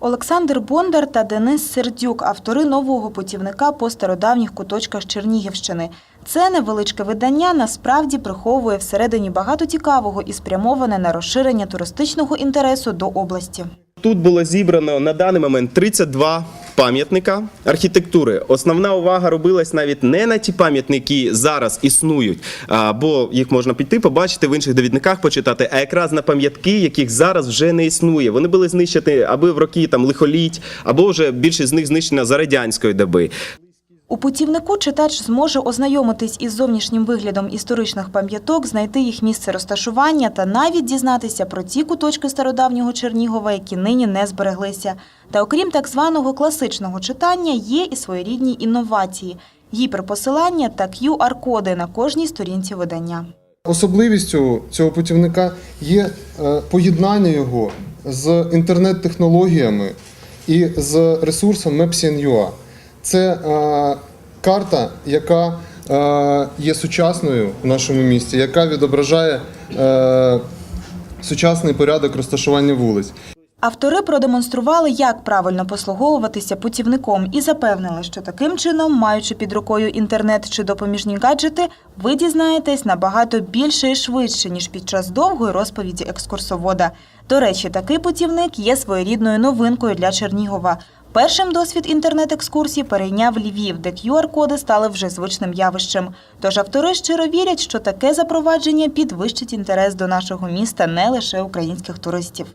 Олександр Бондар та Денис Сердюк – автори нового путівника по стародавніх куточках Чернігівщини. Це невеличке видання насправді приховує всередині багато цікавого і спрямоване на розширення туристичного інтересу до області. Тут було зібрано на даний момент 32 пам'ятника архітектури. Основна увага робилась навіть не на ті пам'ятники, які зараз існують, бо їх можна піти, побачити в інших довідниках, почитати, а якраз на пам'ятки, яких зараз вже не існує. Вони були знищені аби в роки там лихоліть, або вже більшість з них знищена за радянської доби. У путівнику читач зможе ознайомитись із зовнішнім виглядом історичних пам'яток, знайти їх місце розташування та навіть дізнатися про ті куточки стародавнього Чернігова, які нині не збереглися. Та окрім так званого класичного читання, є і своєрідні інновації – гіперпосилання та QR-коди на кожній сторінці видання. Особливістю цього путівника є е, поєднання його з інтернет-технологіями і з ресурсом Maps.ua. Це е, карта, яка е, є сучасною в нашому місті, яка відображає е, сучасний порядок розташування вулиць. Автори продемонстрували, як правильно послуговуватися путівником і запевнили, що таким чином, маючи під рукою інтернет чи допоміжні гаджети, ви дізнаєтесь набагато більше і швидше, ніж під час довгої розповіді екскурсовода. До речі, такий путівник є своєрідною новинкою для Чернігова. Першим досвід інтернет-екскурсій перейняв Львів, де QR-коди стали вже звичним явищем. Тож автори щиро вірять, що таке запровадження підвищить інтерес до нашого міста не лише українських туристів.